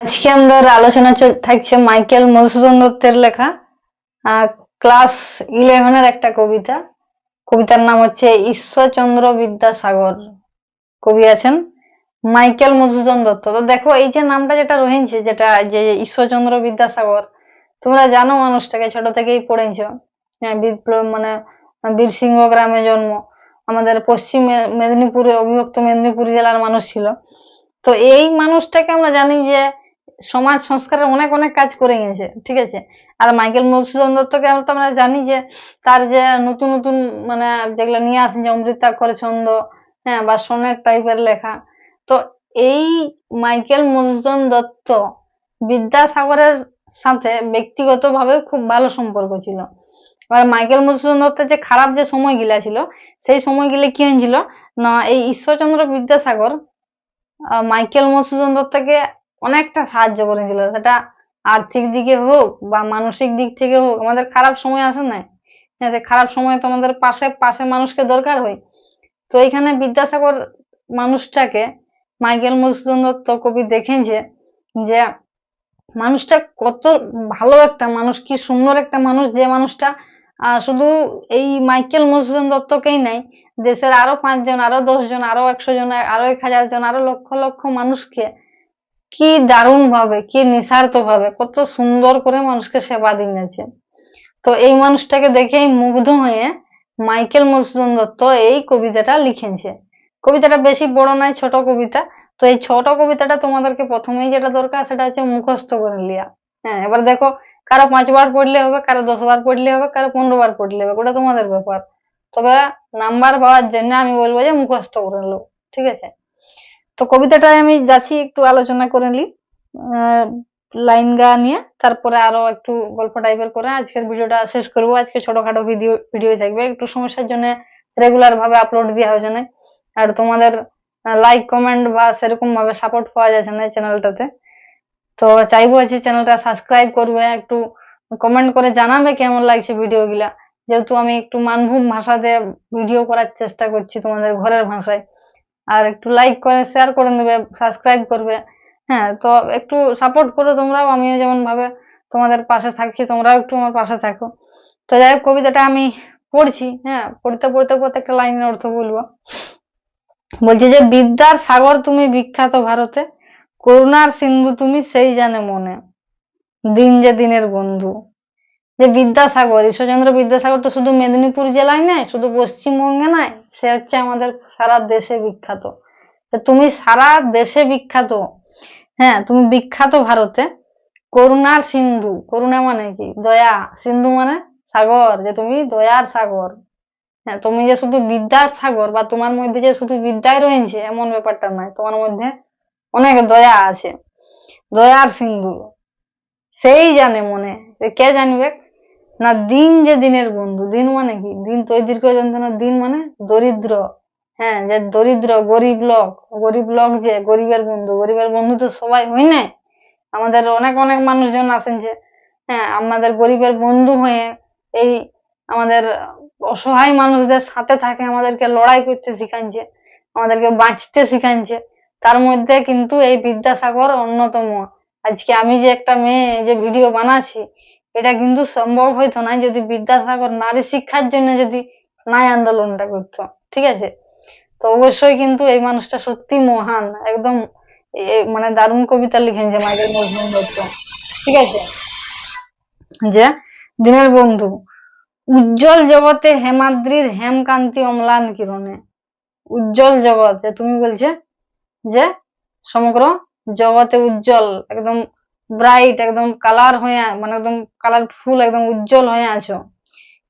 আজকে আমাদের আলোচনা থাকছে মাইকেল মধুসূদন দত্তের লেখা ক্লাস ইলেভেনের একটা কবিতা। কবিতার নাম হচ্ছে ঈশ্বরচন্দ্র বিদ্যাসাগর। কবি আছেন মাইকেল মধুসূদন দত্ত। তো দেখো, এই যে নামটা যেটা রয়েছে যেটা যে ঈশ্বরচন্দ্র বিদ্যাসাগর, তোমরা জানো মানুষটাকে, ছোট থেকেই পড়েছ হ্যাঁ বিপ্লব মানে বীরসিংহ গ্রামে জন্ম। আমাদের পশ্চিম মেদিনীপুরে, অবিভক্ত মেদিনীপুর জেলার মানুষ ছিল। তো এই মানুষটাকে আমরা জানি যে সমাজ সংস্কারের অনেক অনেক কাজ করে গেছে ঠিক আছে? আর মাইকেল মধুসূদন দত্তকে আমরা তো আমরা জানি যে তার যে নতুন নতুন মানে যেগুলো নিয়ে আসেন যে অমৃতাক্ষর ছন্দ হ্যাঁ বা সোনের টাইপের লেখা। তো এই মাইকেল মধুসূদন দত্ত বিদ্যাসাগরের সাথে ব্যক্তিগতভাবে খুব ভালো সম্পর্ক ছিল। এবার মাইকেল মধুসূদন দত্তের যে খারাপ যে সময়গুলা ছিল, সেই সময়গুলো কি হয়েছিল? না, এই ঈশ্বরচন্দ্র বিদ্যাসাগর মাইকেল মধুসূদন দত্তকে অনেকটা সাহায্য করেছিল। সেটা আর্থিক দিকে হোক বা মানসিক দিক থেকে হোক, আমাদের খারাপ সময় আসে না হ্যাঁ সে খারাপ সময় তো আমাদের পাশে পাশে মানুষকে দরকার হয়। তো এখানে বিদ্যাসাগর মানুষটাকে মাইকেল মধুসূদন দত্ত কবি দেখেছে যে মানুষটা কত ভালো একটা মানুষ, কি সুন্দর একটা মানুষ যে মানুষটা শুধু এই মাইকেল মধুসূদন দত্তকেই নাই, দেশের আরও পাঁচজন, আরও দশজন, আরও একশো জন, আরও এক হাজার জন, আরও লক্ষ লক্ষ মানুষকে কি দারুণ ভাবে, কি নিঃস্বার্থ ভাবে কত সুন্দর করে মানুষকে সেবা দিয়েছে তো এই মানুষটাকে দেখেই মুগ্ধ হয়ে মাইকেল মধুসূদন দত্ত এই কবিতাটা লিখেছে। কবিতাটা বেশি বড় নয়, ছোট কবিতা। তো এই ছোট কবিতাটা তোমাদেরকে প্রথমেই যেটা দরকার, সেটা হচ্ছে মুখস্থ করে লিয়া হ্যাঁ এবার দেখো, কারও পাঁচবার পড়লে হবে, কারও দশ বার পড়লে হবে, কারও পনেরো বার পড়লে হবে, ওটা তোমাদের ব্যাপার। তবে নাম্বার পাওয়ার জন্য আমি বলব যে মুখস্থ করে লো ঠিক আছে? তো কবিতাটায় আমি যাচ্ছি, একটু আলোচনা করে নি লাইন গা নিয়ে, তারপরে আরও একটু গল্প টাইপের করে আজকের ভিডিওটা শেষ করব। আজকে ছোটখাটো ভিডিও ভিডিও থাকবে। একটু সমস্যার জন্য রেগুলার ভাবে আপলোড দেওয়া হয়েছে না। আর তোমাদের লাইক কমেন্ট বা সেরকম ভাবে সাপোর্ট পাওয়া যাচ্ছে না চ্যানেলটাতে তো চাইব আছে চ্যানেলটা সাবস্ক্রাইব করবে, একটু কমেন্ট করে জানাবে কেমন লাগছে ভিডিও গুলা যেহেতু আমি একটু মানভূম ভাষাতে ভিডিও করার চেষ্টা করছি তোমাদের ঘরের ভাষায়। আর একটু লাইক করে শেয়ার করে নেবে সাবস্ক্রাইব করবে। হ্যাঁ তো একটু সাপোর্ট করো তোমরাও, আমিও যেমন ভাবে তোমাদের পাশে থাকছি, তোমরাও একটু আমার পাশে থাকো। তো যাই হোক, কবিতাটা আমি পড়ছি হ্যাঁ পড়তে পড়তে প্রত্যেকটা লাইনের অর্থ বলব। বলছে যে, বিদ্যার সাগর তুমি বিখ্যাত ভারতে, করুণার সিন্ধু তুমি সেই জানে মনে। দিন যে দিনের বন্ধু। যে বিদ্যাসাগর, ঈশ্বরচন্দ্র বিদ্যাসাগর তো শুধু মেদিনীপুর জেলায় নয়, শুধু পশ্চিমবঙ্গে নয়, সে হচ্ছে আমাদের সারা দেশে বিখ্যাত। তুমি সারা দেশে বিখ্যাত হ্যাঁ তুমি বিখ্যাত ভারতে করুণার সিন্ধু। করুণা মানে কি? দয়া। সিন্ধু মানে সাগর, যে তুমি দয়ার সাগর। হ্যাঁ তুমি যে শুধু বিদ্যার সাগর বা তোমার মধ্যে যে শুধু বিদ্যায় রয়েছে, এমন ব্যাপারটা নয়, তোমার মধ্যে অনেক দয়া আছে। দয়ার সিন্ধু। সেই জানে মনে। কে জানবে? না, দিন যে দিনের বন্ধু, দিন মানে কি? দিন তো দীর্ঘ যন্ত্রণা দিন মানে দরিদ্র। হ্যাঁ যে দরিদ্র, গরিব লোক গরিব লোক যে গরিবের বন্ধু গরিবের বন্ধু তো সবাই, হয় না? আমাদের অনেক অনেক মানুষজন আছেন যে হ্যাঁ আমাদের গরিবের বন্ধু হয়ে এই আমাদের অসহায় মানুষদের সাথে থাকে, আমাদেরকে লড়াই করতে শিখাচ্ছে আমাদেরকে বাঁচতে শিখাচ্ছে তার মধ্যে কিন্তু এই বিদ্যাসাগর অন্যতম। আজকে আমি যে একটা মেয়ে, যে ভিডিও বানাচ্ছি এটা কিন্তু সম্ভব হইতো না যদি বিদ্যাসাগর নারী শিক্ষার জন্য যদি নাই আন্দোলনটা করতো, ঠিক আছে? তো অবশ্যই কিন্তু এই মানুষটা সত্যি মহান, একদম মানে দারুণ কবিতা লিখেছে মাইকেল মজনুন দত্ত, ঠিক আছে? যে, দিনের বন্ধু, উজ্জ্বল জগতে হেমাদ্রির হেমকান্তি অম্লান কিরণে। উজ্জ্বল জগৎ, যে তুমি বলছে যে, সমগ্র জগতে উজ্জ্বল, একদম ব্রাইট একদম কালার হয়ে মানে একদম কালারফুল একদম উজ্জ্বল হয়ে আছো।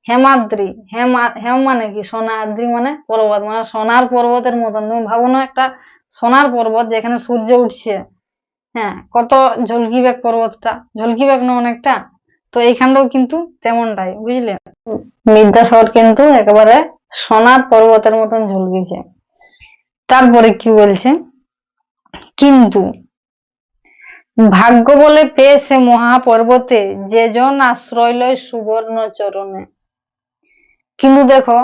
হেমাদ্রি, হেম হেম মানে কি? সোনাদ্রি মানে পর্বত। মানে সোনার পর্বতের মতন। তুমি ভাবো না একটা সোনার পর্বত যেখানে সূর্য উঠছে। হ্যাঁ কত ঝলকিবেগ পর্বতটা। ঝলকিবেগ না অনেকটা? তো এইখানটাও কিন্তু তেমনটাই, বুঝলে? বিদ্যাসাগর কিন্তু একেবারে সোনার পর্বতের মতন ঝলকিছে। তারপরে কি বলছে? কিন্তু ভাগ্য বলে পেয়েছে মহাপর্বতে যে জন আশ্রয় লয় সুবর্ণ চরণে। কিন্তু দেখো,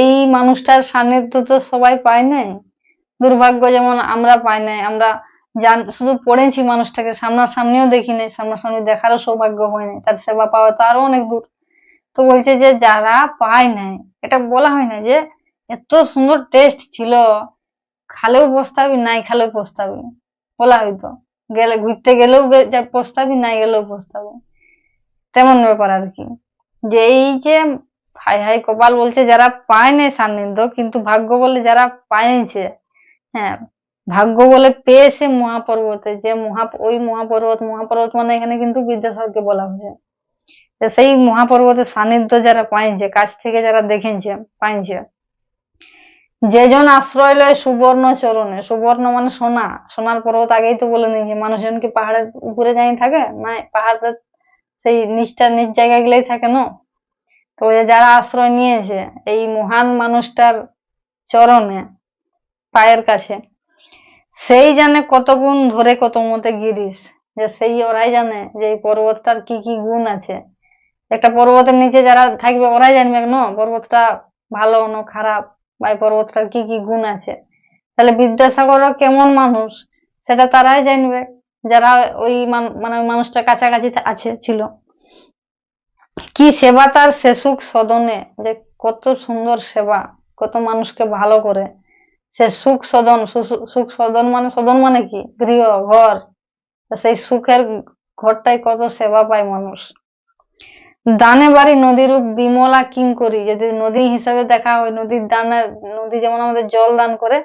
এই মানুষটার সান্নিধ্য তো সবাই পায় নাই। দুর্ভাগ্য যেমন আমরা পাই নাই, আমরা জান, শুধু পড়েছি মানুষটাকে, সামনাসামনিও দেখিনি সামনাসামনি দেখারও সৌভাগ্য হয়নি তার সেবা পাওয়া তো আরও অনেক দূর। তো বলছে যে যারা পায় নাই, এটা বলা হয় না যে এত সুন্দর টেস্ট ছিল, খালেও পস্তাবি নাই খালেও পস্তাবি বলা হয়তো। গেলে, ঘুরতে গেলেও পস্তাবি নাই গেলেও পস্তাবি তেমন ব্যাপার আর কি। যে এই যে হাই হাই কপাল বলছে, যারা পায় নাই সান্নিধ্য, কিন্তু ভাগ্য বলে যারা পাইছে হ্যাঁ ভাগ্য বলে পেয়েছে মহাপর্বতে, যে মহা, ওই মহাপর্বত মহাপর্বত মানে এখানে কিন্তু বিদ্যাসাগরকে বলা হয়েছে। সেই মহাপর্বতের সান্নিধ্য যারা পাইছে, কাছ থেকে যারা দেখেছে, পাইছে যেজন আশ্রয় লয় সুবর্ণ চরণে, সুবর্ণ মানে সোনা। সোনার পর্বত আগেই তো বলে নিয়েছে, মানুষজন কি পাহাড়ের উপরে যাই থাকে? না পাহাড়ের সেই নিচটা নিচ জায়গাগুলোই থাকে, না? তো যারা আশ্রয় নিয়েছে, এই মহান মানুষটার চরণে, পায়ের কাছে, সেই জানে কত গুণ ধরে কত মতে গিরিস যে সেই ওরাই জানে যে এই পর্বতটার কি কি গুণ আছে। একটা পর্বতের নিচে যারা থাকবে, ওরাই জানবে, না? পর্বতটা ভালো না খারাপ? বা এই পর্বতটার কি কি গুণ আছে? তাহলে বিদ্যাসাগরও কেমন মানুষ? সেটা তারাই জানবে, যারা ওই মানে মানুষটার কাছাকাছি আছে, ছিল। কি সেবা তার সুখ সদনে, যে কত সুন্দর সেবা, কত মানুষকে ভালো করে। সে সুখ সদন সুখ সদন মানে সদন মানে কি? গৃহ, ঘর। সেই সুখের ঘরটাই কত সেবা পায় মানুষ। দানে বাড়ি নদীরূপ বিমলা কিং করি, যদি নদী হিসাবে দেখা হয়, নদীর দানে নদী যেমন আমাদের জল দান করে,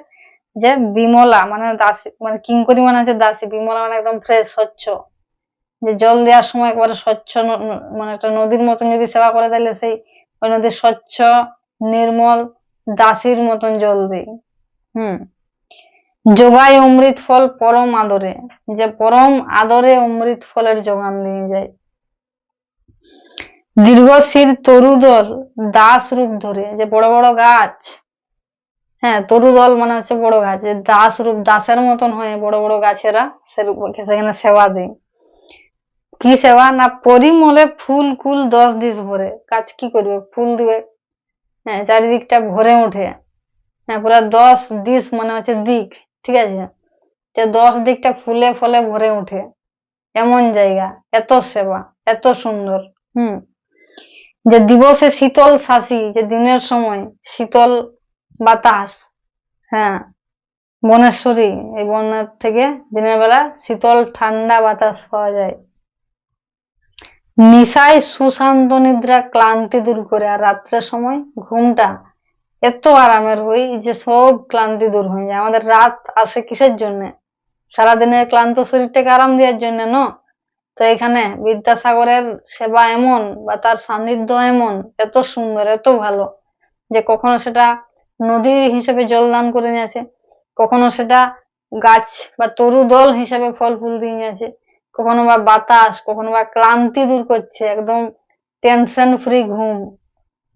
যে বিমলা মানে দাসী মানে কিঙ্করি মানে হচ্ছে দাসী, বিমলা মানে একদম ফ্রেশ স্বচ্ছ। যে জল দেওয়ার সময় একবারে স্বচ্ছ মানে একটা নদীর মতন যদি সেবা করে, তাহলে সেই ওই নদীর স্বচ্ছ, নির্মল, দাসীর মতন জল দেয় হুম। যোগায় অমৃত ফল পরম আদরে, যে পরম আদরে অমৃত ফলের যোগান দিয়ে যায়। দীর্ঘশির তরুদল দাস রূপ ধরে, যে বড় বড় গাছ। হ্যাঁ তরুদল মানে হচ্ছে বড় গাছ, যে দাস রূপ, দাসের মতন হয়ে বড় বড় গাছেরা সেখানে সেবা দেয়। কি সেবা? না, পরিমলে ফুল, কুল, দশ দিস ভরে। গাছ কি করবে? ফুল দিবে। হ্যাঁ চারিদিকটা ভরে ওঠে। হ্যাঁ পুরা দশ দিস মানে হচ্ছে দিক, ঠিক আছে? যে দশ দিকটা ফুলে ফলে ভরে ওঠে। এমন জায়গা, এত সেবা, এত সুন্দর, হুম। যে দিবসে শীতল শাসি যে দিনের সময় শীতল বাতাস হ্যাঁ বনেশ্বরী, এই বনের থেকে দিনের বেলা শীতল ঠান্ডা বাতাস পাওয়া যায়। নিশায় সুশান্ত নিদ্রা ক্লান্তি দূর করে আর রাত্রের সময় ঘুমটা এত আরামের হই যে সব ক্লান্তি দূর হয়ে যায়। আমাদের রাত আসে কিসের জন্য? সারাদিনের ক্লান্ত শরীরটাকে আরাম দেওয়ার জন্য, ন? তো এখানে বিদ্যাসাগরের সেবা এমন বা তার সান্নিধ্য এমন এত সুন্দর, এত ভালো যে কখনো সেটা নদীর হিসেবে জল দান করে নিয়েছে কখনো সেটা গাছ বা তরু দল হিসেবে ফল ফুল দিয়ে নিয়েছে কখনো বা বাতাস, কখনো বা ক্লান্তি দূর করছে, একদম টেনশন ফ্রি ঘুম।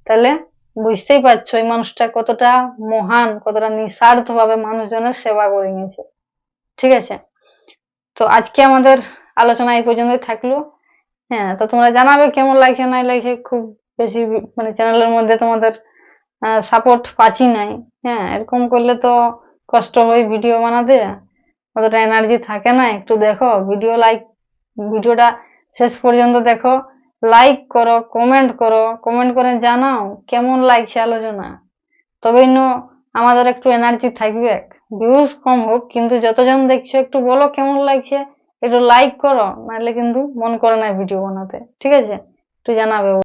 তাহলে বুঝতেই পারছ এই মানুষটা কতটা মহান, কতটা নিঃস্বার্থ ভাবে মানুষজনের সেবা করে নিয়েছে। ঠিক আছে? তো আজকে আমাদের আলোচনা এই পর্যন্তই থাকল। হ্যাঁ তো তোমরা জানাবে কেমন লাগছে না লাগছে, খুব বেশি মানে চ্যানেলের মধ্যে তোমাদের সাপোর্ট পাচ্ছি নাই। হ্যাঁ এরকম করলে তো কষ্ট হয় ভিডিও বানাতে। অতটা এনার্জি থাকে না, একটু দেখো ভিডিও লাইক ভিডিওটা শেষ পর্যন্ত দেখো। লাইক করো কমেন্ট করো কমেন্ট করে জানাও কেমন লাগছে আলোচনা। তবেই ন আমাদের একটু এনার্জি থাকবে ভিউজ কম হোক, কিন্তু যতজন দেখছ একটু বলো কেমন লাগছে। একটু লাইক করো নাহলে কিন্তু মন করে না ভিডিও বানাতে। ঠিক আছে? একটু জানাবে